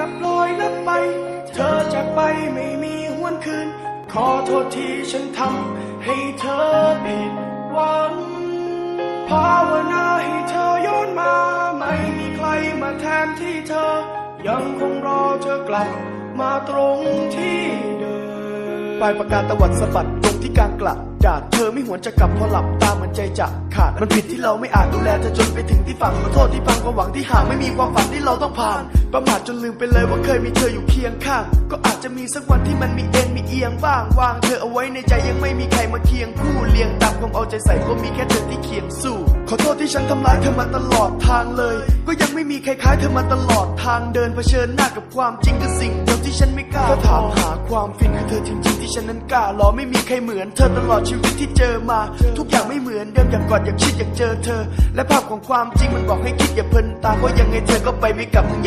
กับลอยลับไป เธอจากไปไม่มีหวนคืน ขอโทษที่ฉันทำให้เธอผิดหวังภาวนาให้เธอย้อนมา ไม่มีใครมาแทนที่เธอ ยังคงรอเธอกลับมาตรงที่เดิมปลายประกาศตะวัดสะบัดต ที่กลางกระดาดเธอไม่หวนจะกลับพอหลับตาเหมือนใจจะขาด มันผิดที่เราไม่อาจดูแลเธอจนไปถึงที่ฝั่งขอโทษที่พังความหวังที่ห่างไม่มีความฝันที่เราต้องผ่าน ประมาทจนลืมไปเลยว่าเคยมีเธออยู่เคียงข้าง ก็อาจจะมีสักวันที่มันมีเอ็นมีเอียงบ้าง วางเธอเอาไว้ในใจยังไม่มีใครมาเคียงคู่เลียงตามความเอาใจใส่ก็มีแค่เธอที่เคียงสู้ ขอโทษที่ฉันทำร้ายเธอมาตลอดทางเลย ก็ยังไม่มีใครคล้ายเธอมาตลอดทางเดินเผชิญหน้ากับความจริงคือสิ่งเดียวที่ฉันไม่กล้าถ้าถามหาความฟินคือเธอจริงๆที่ฉันนั้นกล้ารอไม่มีใครเหมือนเธอตลอดชีวิตที่เจอมา ทุกอย่างไม่เหมือนเดิมอยากกอดอยากชิดอยากเจอเธอ และภาพของความจริงมันบอกให้คิดอย่าเพลินตาเพราะยังไงเธอก็ไปไม่กลับ